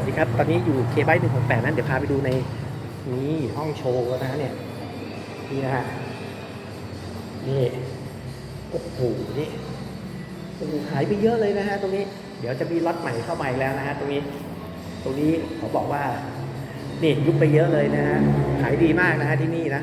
สวัสดีครับ ตอนนี้อยู่เคบายหนึ่งหกแปดนั้นเดี๋ยวพาไปดูในนี่ห้องโชว์นะฮะเนี่ย นี่นะฮะ นี่ โอ้โห นี่โอ้โหหายไปเยอะเลยนะฮะตรงนี้ เดี๋ยวจะมีล็อตใหม่เข้ามาอีกแล้วนะฮะตรงนี้ ตรงนี้เขาบอกว่า นี่ยุบไปเยอะเลยนะฮะ ขายดีมากนะฮะที่นี่นะ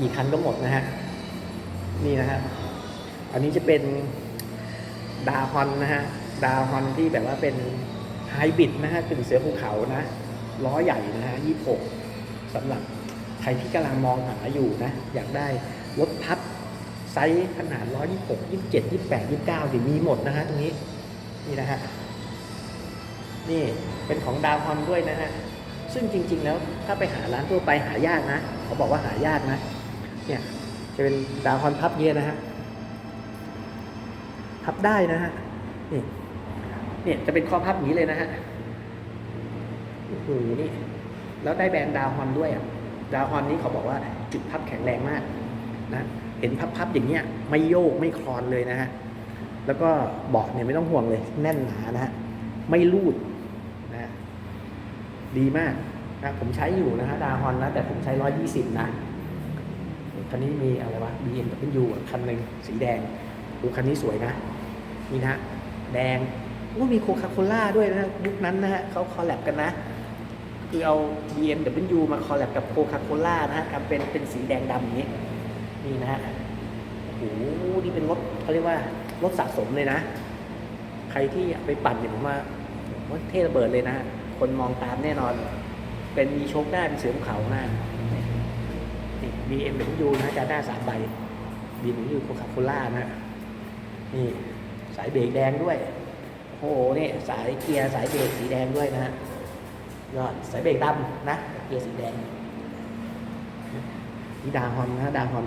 กกี่คันกี่คันก็หมดนะฮะ นี่นะฮะ อันนี้จะเป็นดาฮอนนะฮะ ดาฮอนที่แบบว่าเป็นไฮบริดนะฮะเป็นเสือภูเขานะ ล้อใหญ่นะฮะยี่หกสำหรับใครที่กำลังมองหาอยู่นะ อยากได้รถพับไซส์ขนาด 126 27 28 29เดี๋ยวมีหมดนะฮะตรงนี้ นี่นะฮะ นี่เป็นของดาวฮอนด้วยนะฮะ ซึ่งจริง ๆ แล้วถ้าไปหาร้านทั่วไปหายากนะ เขาบอกว่าหายากนะ เนี่ยจะเป็นดาวฮอนพับเยนะฮะพับได้นะฮะนี่เนี่ยจะเป็นข้อพับนี้เลยนะฮะโอ้โหนี่ แล้วได้แบรนด์ดาวฮอนด้วยอะดาวฮอนนี้เขาบอกว่าจุดพับแข็งแรงมากนะเห็นพับๆอย่างเงี้ยไม่โยกไม่คลอนเลยนะฮะแล้วก็เบาะเนี่ยไม่ต้องห่วงเลย แน่นหนานะฮะไม่รูดนะฮะดีมากนะผมใช้อยู่นะฮะดาฮอนนะแต่ผมใช้ร้อยยี่สิบนะ คันนี้มีอะไรวะ BMW คันหนึ่งสีแดงดูคันนี้สวยนะ นี่นะแดงว่ามีโคคาโคล่าด้วยนะยุคนั้นนะฮะเขาคอลแลบกันนะ คือเอา BMW มาคอลแลบกับโคคาโคล่านะฮะทำเป็นเป็นสีแดงดำอย่างนี้ นี่นะฮะโอ้โหนี่เป็นรถเขาเรียกว่ารถสะสมเลยนะ ใครที่ไปปั่นเนี่ยผมว่าว่าเท่ระเบิดเลยนะ คนมองตามแน่นอน เป็นมีโชคได้เป็นเสือภูเขาหน้า BMW นะฮะจาด้าสามใบ BMW โคคาโคล่านะฮะนี่สายเบรกแดงด้วยโอ้โหนี่สายเกียร์สายเบรกสีแดงด้วยนะฮะยอดสายเบรกดำนะเกียร์สีแดงนี่ดาฮอนนะดาฮอน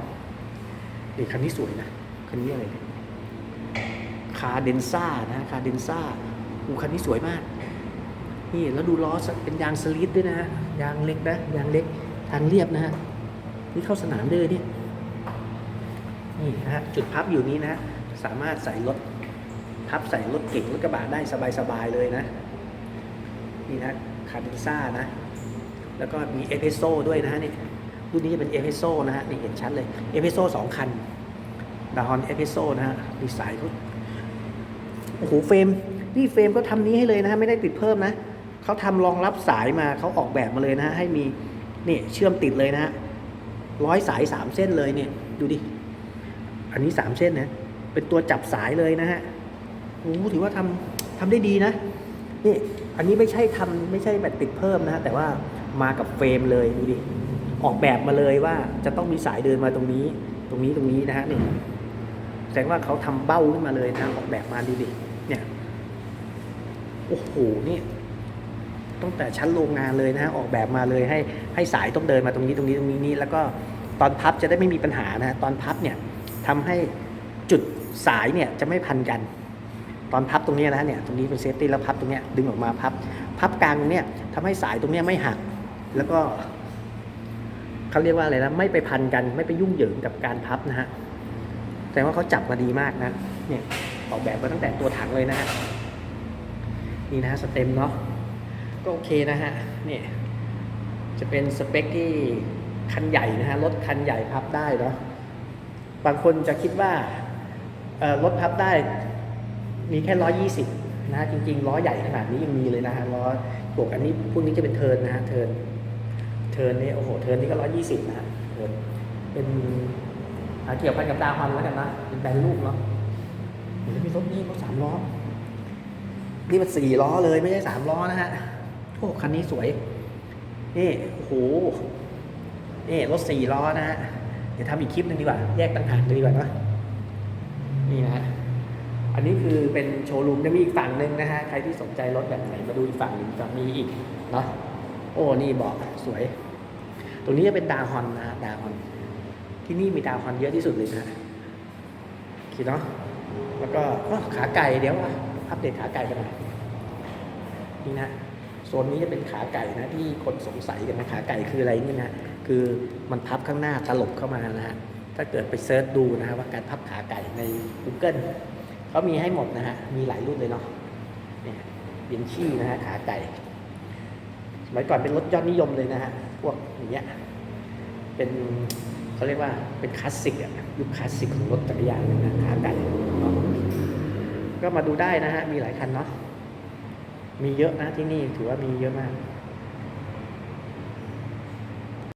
นี่คันนี้สวยนะคันนี้อะไรคาเดนซ่านะคาเดนซ่าอูคันนี้สวยมาก นี่แล้วดูล้อเป็นยางสลิดด้วยนะฮะยางเล็กนะยางเล็กทางเรียบนะฮะ นี่เข้าสนามเลยเนี่ยนี่นะฮะจุดพับอยู่นี้นะฮะสามารถใส่รถพับใส่รถเก่งรถกระบะได้สบายๆเลยนะ นี่นะคาร์ดิซ่านะ แล้วก็มีเอเพโซด้วยนะฮะนี่รุ่นนี้จะเป็นเอเพโซนะฮะนี่เห็นชัดเลยเอเพโซสองคันดาฮอนเอเพโซนะฮะดีไซน์เขาโอ้โหเฟรม นี่เฟรมก็ทำนี้ให้เลยนะฮะ ไม่ได้ติดเพิ่มนะ เขาทำรองรับสายมาเขาออกแบบมาเลยนะฮะ ให้มี นี่เชื่อมติดเลยนะฮะ ร้อยสายสามเส้นเลยเนี่ย ดูดิ อันนี้สามเส้นนะ เป็นตัวจับสายเลยนะฮะโอ้โหถือว่าทำทำได้ดีนะ นี่ อันนี้ไม่ใช่ทำไม่ใช่แบบติดเพิ่มนะแต่ว่ามากับเฟรมเลยดูดิ ออกแบบมาเลยว่าจะต้องมีสายเดินมาตรงนี้ ตรงนี้ตรงนี้นะฮะนี่แสดงว่าเขาทำเบ้าขึ้นมาเลยนะออกแบบมาดูดิ เนี่ย โอ้โห นี่ ตั้งแต่ชั้นโรงงานเลยนะฮะออกแบบมาเลยให้ให้สายต้องเดินมาตรงนี้ตรงนี้ตรงนี้นี่แล้วก็ตอนพับจะได้ไม่มีปัญหานะฮะตอนพับเนี่ยทำให้จุดสายเนี่ยจะไม่พันกัน ตอนพับตรงนี้นะเนี่ยตรงนี้เป็นเซฟตี้แล้วพับตรงเนี้ยดึงออกมาพับ พับกลางตรงเนี้ยทำให้สายตรงเนี้ยไม่หัก แล้วก็เขาเรียกว่าอะไรนะไม่ไปพันกันไม่ไปยุ่งเหยิงกับการพับนะฮะแต่ว่าเขาจับมาดีมากนะเนี่ยออกแบบมาตั้งแต่ตัวถังเลยนะฮะนี่นะฮะสเต็มเนาะ ก็โอเคนะฮะนี่จะเป็นสเปคที่คันใหญ่นะฮะรถคันใหญ่พับได้เนาะบางคนจะคิดว่ารถพับได้มีแค่ร้อยยี่สิบนะฮะจริงๆล้อใหญ่ขนาดนี้ยังมีเลยนะฮะล้อปกอันนี้พวกนี้จะเป็นเทิร์นนะฮะเทิร์นเทิร์นนี่โอ้โหเทิร์นนี่ก็ร้อยยี่สิบนะฮะเทินเป็นเกี่ยวพันกับดาวฮอนแล้วกันนะเป็นแบรนด์ลูกเนาะเดี๋ยวมีรถนี่รถสามล้อนี่มันสี่ล้อเลยไม่ใช่สามล้อนะฮะ โอ้คันนี้สวย นี่โอ้โหนี่รถสี่ล้อนะฮะ เดี๋ยวทำอีกคลิปหนึงดีกว่า แยกต่างหากดีกว่าเนะนี่นะฮะอันนี้คือเป็นโชว์รูมจะมีอีกฝั่งหนึ่งนะฮะ ใครที่สนใจรถแบบไหนมาดูอีกฝั่งหนึ่งจะมีอีกเนาะ โอ้ นี่เบอกสวย ตรงนี้จะเป็นดาวฮอนนะฮะดาวฮอน ที่นี่มีดาวฮอนเยอะที่สุดเลยนะฮะโอเคเนาะ แล้วก็ขาไก่เดี๋ยวอัปเดตขาไก่กันหน่อยนี่นะ โซนนี้จะเป็นขาไก่นะที่คนสงสัยกันนะขาไก่คืออะไรนี่นะคือมันพับข้างหน้าตลบเข้ามานะฮะถ้าเกิดไปเซิร์ชดูนะฮะว่าการพับขาไก่ใน Google เขามีให้หมดนะฮะมีหลายรุ่นเลยเนาะเนี่ยเบียนชี่นะฮะขาไก่สมัยก่อนเป็นรถยอดนิยมเลยนะฮะพวกอย่างเงี้ยเป็นเขาเรียกว่าเป็นคลาสสิกอะยุคคลาสสิกของรถจักรยานนะขาไก่ก็มาดูได้นะฮะมีหลายคันเนาะ มีเยอะนะที่นี่ถือว่ามีเยอะมาก